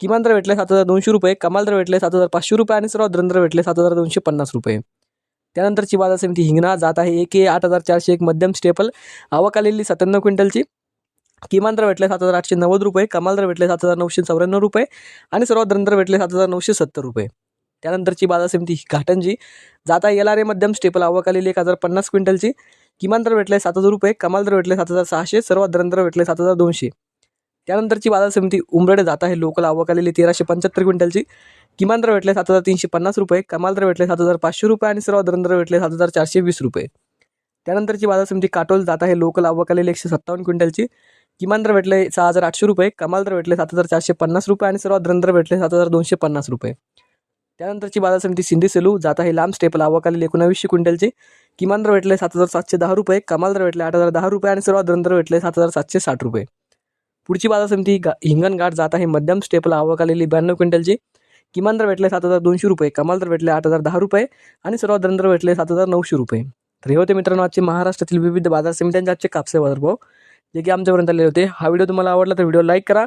किमान दर भेटले सात हजार दोनशे रुपये कमाल दर भेटले सात हजार पाचशे रुपये आणि सर्वात दर भेटले सात हजार दोनशे पन्नास रुपये. त्यानंतरची बाजार समिती हिंगणा जात आहे. एक ए आठ हजार चारशे एक मध्यम स्टेपल. आवक आलेली सत्त्याण्णव क्विंटलची. किमान दर भेटले सात हजार आठशे नव्वद रुपये कमाल दर भेटले सात हजार नऊशे चौऱ्याण्णव रुपये आणि सर्वात दर भेटले सात हजार नऊशे सत्तर रुपये. त्यानंतरची बाजार समिती घाटंजी. जाता एल आर ए मध्यम स्टेपल. आवक आलेली एक हजार पन्नास क्विंटलची. किमान दर भेटले सात हजार रुपये कमाल दर भेटले सात हजार सहाशे सर्वात दर भेटले सात हजार दोनशे. त्यानंतरची बाजार समिती उमरडे जात आहे. लोकल आवक आलेली तेराशे पंच्याहत्तर क्विंटलची. किमान दर भेटले सात हजार तीनशे पन्नास रुपये. कमाल दर भेटले सात हजार पाचशे रुपये आणि सर्व दर भेटले सात हजार चारशे वीस रुपये. त्यानंतरची बाजार समिती काटोल जात आहे. लोकल आवक आलेली एकशे सत्तावन्न क्विंटलची. किमान दर भेटले सहा हजार आठशे रुपये. कमाल दर भेटले सात हजार चारशे पन्नास रुपये आणि सर्वात दर भेटले सात हजार दोनशे पन्नास रुपये. त्यानंतरची बाजार समिती सिंधी सेलू जात आहे. लांब स्टेपल आवक आलेली एकोणावीसशे क्विंटलची. किमान दर भेटले सात हजार सातशे दहा रुपये. कमाल दर भेटले आठ हजार दहा रुपये आणि सर्वात दर भेटले सात हजार सातशे साठ रुपये. पुढची बाजार समिती गा हिंगणघाट जात आहे. मध्यम स्टेपला आवक आलेली ब्याण्णव क्विंटलची. किमान दर भेटले सात हजार दोनशे रुपये. कमाल दर भेटले आठ हजार दहा रुपये आणि सर्वात दर भेटले सात हजार नऊशे रुपये. तर हे होते मित्रांनो आजचे महाराष्ट्रातील विविध बाजार समित्यांचे आजचे कापसे बाजारभाव जे की आमच्यापर्यंत आलेले होते. हा व्हिडिओ तुम्हाला आवडला तर व्हिडिओ लाईक करा.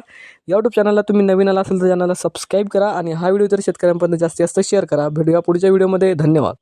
यूट्यूब चॅनलला तुम्ही नवीन आला असेल तर चॅनलला सबस्क्राईब करा आणि हा व्हिडिओ तर शेतकऱ्यांपर्यंत जास्तीत जास्त शेअर करा. भेटूया पुढच्या व्हिडिओमध्ये. धन्यवाद.